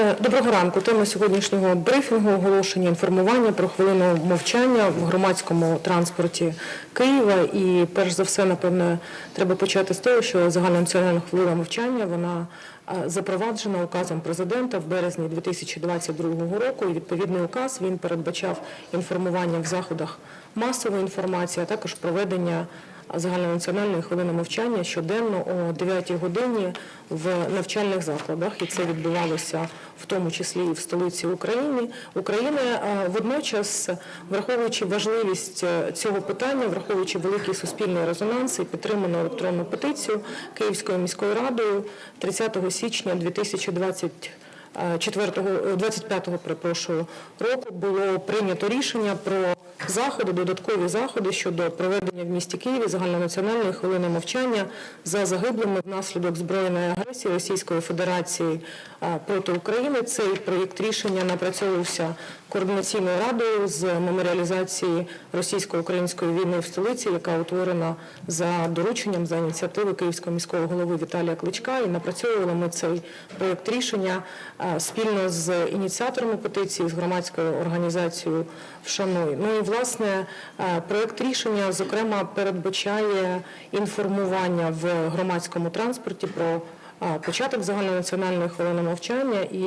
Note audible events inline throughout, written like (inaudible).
Е, Доброго ранку. Тема сьогоднішнього брифінгу оголошення інформування про хвилину мовчання в громадському транспорті Києва. І перш за все, напевне, треба почати з того, що загальнонаціональна хвилина мовчання вона е, запроваджена указом президента в березні 2022 року. І відповідний указ він передбачав інформування в заходах масової інформації, а також проведення загальнонаціональної хвилини мовчання щоденно о 9 годині в навчальних закладах, і це відбувалося в тому числі і в столиці України. України Е, водночас, враховуючи важливість е, цього питання, враховуючи великий суспільний резонанс і підтриману електронну петицію Київською міською радою 30 січня 2020 4 25 перепрошую, року було прийнято рішення про заходи, додаткові заходи щодо проведення в місті Києві загальнонаціональної хвилини мовчання за загиблими внаслідок збройної агресії Російської Федерації проти України. Цей проєкт рішення напрацьовувався координаційною радою з меморіалізації російсько-української війни в столиці, яка утворена за дорученням за ініціативи Київського міського голови Віталія Кличка. І напрацьовували ми цей проєкт рішення спільно з ініціаторами петиції, з громадською організацією Вшануй. Ну і власне а, проєкт рішення зокрема передбачає інформування в громадському транспорті про початок загальнонаціональної хвилини мовчання і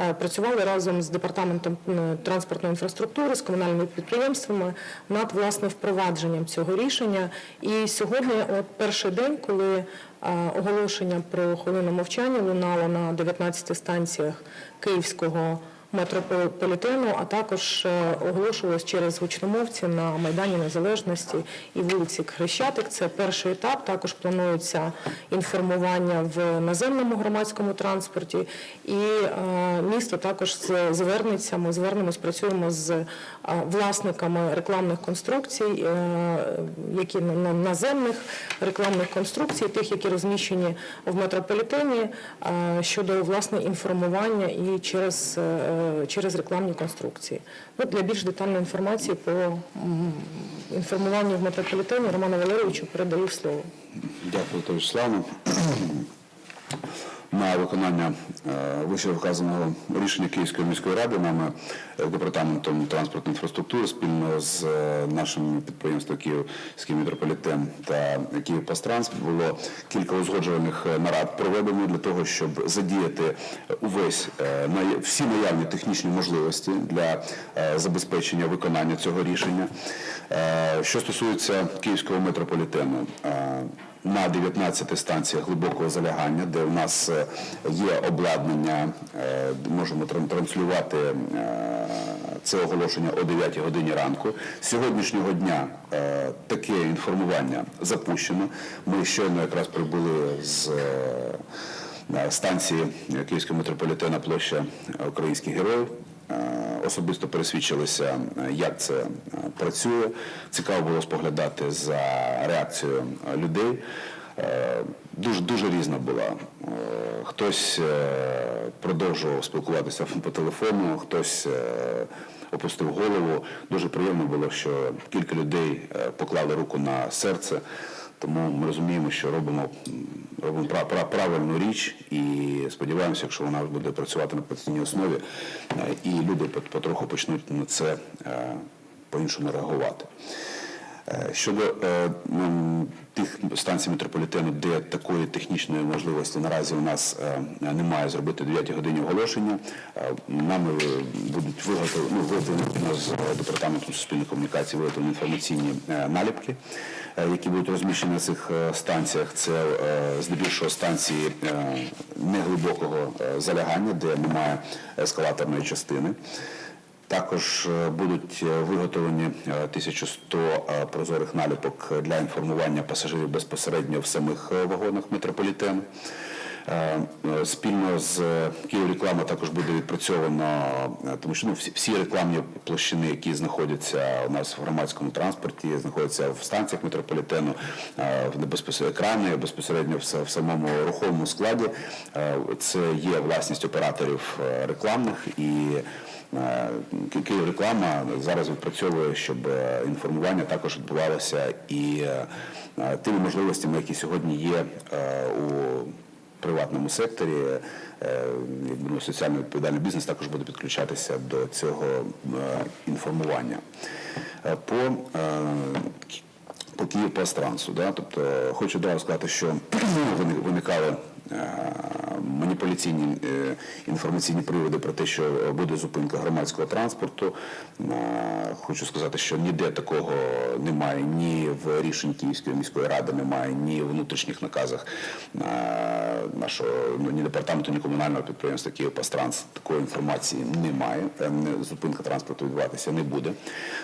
е, працювали разом з департаментом транспортної інфраструктури, з комунальними підприємствами над власне впровадженням цього рішення. І сьогодні, от перший день, коли е, оголошення про хвилину мовчання лунало на 19 станціях Київського метрополітену, а також е, оголошувалось через гучномовці на Майдані Незалежності і вулиці Хрещатик. Це перший етап. Також планується інформування в наземному громадському транспорті. І е, місто також звернеться. Ми звернемось, працюємо з е, власниками рекламних конструкцій, які на- на- наземних рекламних конструкцій, тих, які розміщені в метрополітені, щодо власне інформування і через, через рекламні конструкції. Ну, для більш детальної інформації по інформуванню в метрополітені Роману Валерійовичу передаю слово. Дякую, Славно. На виконання е, вище вказаного рішення Київської міської ради нами е, департаментом транспортної інфраструктури спільно з е, нашим підприємством Київський метрополітен та Київпастранс було кілька узгоджувальних е, нарад проведено для того, щоб задіяти увесь всі наявні технічні можливості для забезпечення виконання цього рішення. Що стосується Київського метрополітену, на 19 станціях глибокого залягання, де у нас е, є обладнання, е, можемо транслювати е, це оголошення о 9 годині ранку. З сьогоднішнього дня таке інформування запущено. Ми щойно якраз прибули з станції Київського метрополітена площа Українських героїв. Е, Особисто пересвідчилися, е, як це е, працює. Цікаво було споглядати за реакцією людей. Дуже дуже різна була. Хтось продовжував спілкуватися по телефону, хтось опустив голову. Дуже приємно було, що кілька людей поклали руку на серце. Тому ми розуміємо, що робимо, робимо пра- пра- правильну річ і сподіваємося, якщо вона буде працювати на постійній основі, е, і люди потроху почнуть на це е, по-іншому реагувати. Е, Щодо е, тих станцій метрополітену, де такої технічної можливості наразі у нас е, немає зробити 9 годині оголошення, нами будуть виготовлені, ну, виготовлені з департаментом суспільної комунікації виготовлені інформаційні наліпки, які будуть розміщені на цих станціях. Це здебільшого станції неглибокого залягання, де немає ескалаторної частини. Також е, будуть е, виготовлені е, 1100 е, прозорих наліпок для інформування пасажирів безпосередньо в самих вагонах метрополітену. Спільно з Київреклама також буде відпрацьовано, тому що ну, всі, рекламні площини, які знаходяться у нас в громадському транспорті, знаходяться в станціях метрополітену, в безпосередньо екрани, безпосередньо в, самому рухомому складі. Це є власність операторів рекламних і Київреклама зараз відпрацьовує, щоб е, інформування також відбувалося і е, е, тими можливостями, які сьогодні є е, у приватному секторі. Е, соціально відповідальний бізнес також буде підключатися до цього е, інформування. Е, По е, по Київпастрансу. Да? Тобто хочу одразу сказати, що (clears throat) вини- виникали е, маніпуляційні е, інформаційні приводи про те, що буде зупинка громадського транспорту. Е, Хочу сказати, що ніде такого немає, ні в рішенні Київської міської ради немає, ні в внутрішніх наказах е, нашого ну, ні департаменту, ні комунального підприємства Київпастранс такої інформації немає. Зупинка транспорту відбуватися не буде.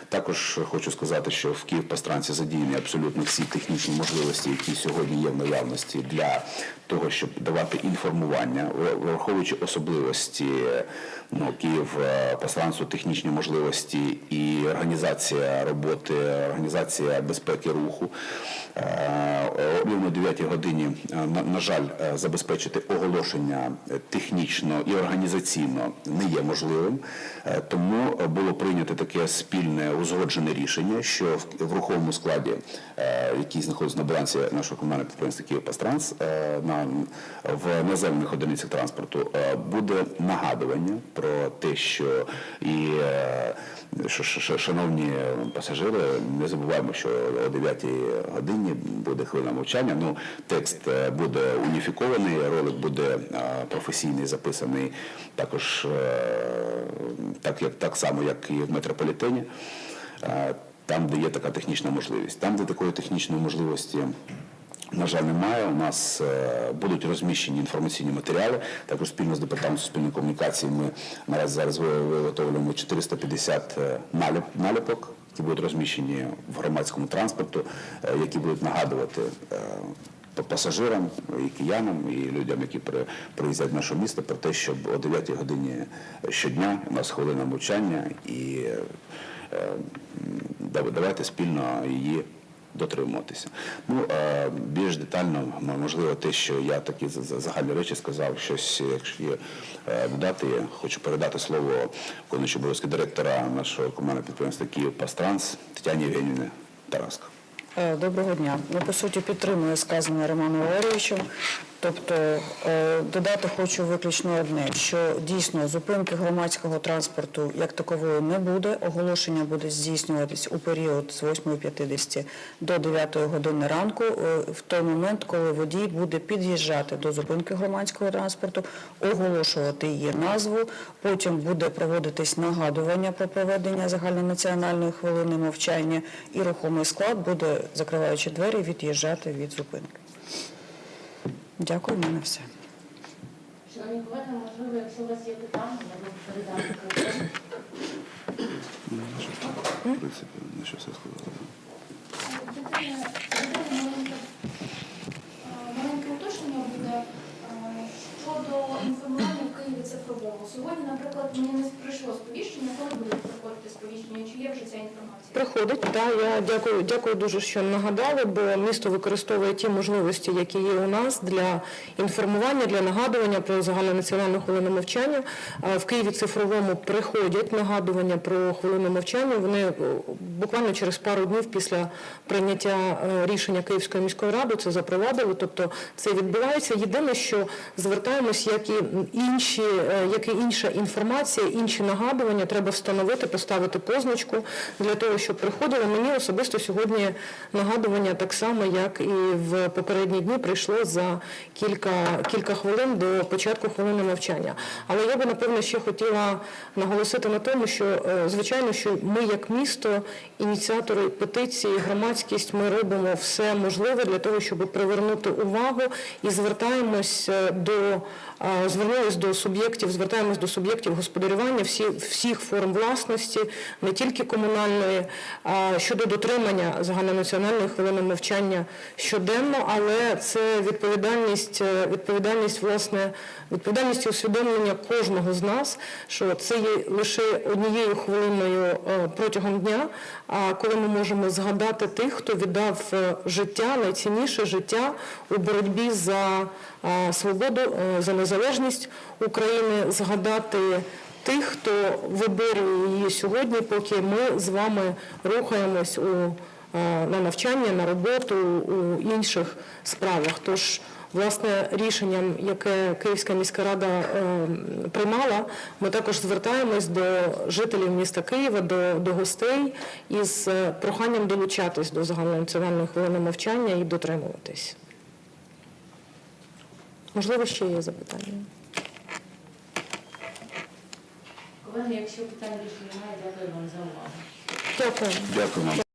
Також хочу сказати, що в Київпастрансі задіяні абсолютно всі технічні можливості, які сьогодні є в наявності для того, щоб давати інформування, враховуючи особливості ну, Київпастрансу, технічні можливості і організація роботи, організація безпеки руху. Е, Рівно о 9 годині, е, на, на жаль, е, забезпечити оголошення е, технічно і організаційно не є можливим. Е, Тому е, було прийнято таке спільне узгоджене рішення, що в, руховому складі, е, який знаходиться на балансі нашого комунального підприємства Київпастранс, е, на, в наземних одиницях транспорту е, буде нагадування про те, що і е, шановні пасажири, не забуваємо, що о 9 годині буде хвилина мовчання. Ну, текст е, буде уніфікований, ролик буде професійний, записаний також так, як, так само, як і в метрополітені. Там, де є така технічна можливість. Там, де такої технічної можливості на жаль, немає. У нас е, будуть розміщені інформаційні матеріали. Також спільно з департаментом суспільної комунікації ми наразі зараз ви- виготовлюємо 450 е, наліп, наліпок, які будуть розміщені в громадському транспорту, е, які будуть нагадувати. Пасажирам і киянам, і людям, які при- приїздять в наше місто, про те, щоб о 9 годині щодня у нас хвилина мовчання, і давайте спільно її дотримуватися. Ну більш детально, можливо, те, що я такі за- за- загальні речі сказав, щось, якщо є е, додати, хочу передати слово виконуючому обов'язки директора нашого комунального підприємства Київ Пастранс Тетяні Євгенівни Тараско. Е, Доброго дня. Ну, по суті, підтримую сказане Романом Валерійовичем. Тобто е, додати хочу виключно одне, що дійсно зупинки громадського транспорту як такової не буде. Оголошення буде здійснюватись у період з 8.50 до 9 години ранку, е, в той момент, коли водій буде під'їжджати до зупинки громадського транспорту, оголошувати її назву. Потім буде проводитись нагадування про проведення загальнонаціональної хвилини мовчання, і рухомий склад буде, закриваючи двері, від'їжджати від зупинки. Дякую, в мене все. Шановні колеги, можливо, якщо у вас є питання, я можу передати телефон. В принципі, на що все сказали. Єдине єдине маленьке, е, маленьке уточнення буде е, щодо інформування Києві цифровому. Сьогодні, наприклад, мені не прийшло сповіщення, коли буде приходити сповіщення, чи є вже ця інформація? Приходить, так. Я дякую, дякую дуже, що нагадали, бо місто використовує ті можливості, які є у нас для інформування, для нагадування про загальнонаціональну хвилину мовчання. В Києві цифровому приходять нагадування про хвилину мовчання. Вони е, буквально через пару днів після прийняття е, рішення Київської міської ради це запровадили. Тобто це відбувається. Єдине, що звертаємось, як і інші, е, як і інша інформація, інші нагадування треба встановити, поставити позначку для того, щоб приходили. Мені особисто сьогодні нагадування так само, як і в попередні дні, прийшло за кілька, кілька хвилин до початку хвилини навчання. Але я би напевно ще хотіла наголосити на тому, що е, звичайно, що ми як місто, ініціатори петиції, громадськість, ми робимо все можливе для того, щоб привернути увагу і звертаємось е, до е, звернулись до суб'єктів, звертаємось до суб'єктів господарювання всі, всіх форм власності, не тільки комунальної, а щодо дотримання загальнонаціональної хвилини мовчання щоденно, але це відповідальність, е, відповідальність власне, відповідальність усвідомлення кожного з нас, що це є лише однією хвилиною е, протягом дня, а коли ми можемо згадати тих, хто віддав е, життя, найцінніше життя у боротьбі за свободу, е, за незалежність України, згадати тих, хто виборює її сьогодні, поки ми з вами рухаємось у, е, на навчання, на роботу, у інших справах. Тож Власне, рішенням, яке Київська міська рада е, приймала, ми також звертаємось до жителів міста Києва, до, до гостей із е, проханням долучатись до загальнонаціональної хвилини мовчання і дотримуватись. Можливо, ще є запитання. Колеги, якщо питань більше немає, дякую вам за увагу. Дякую. Дякую вам.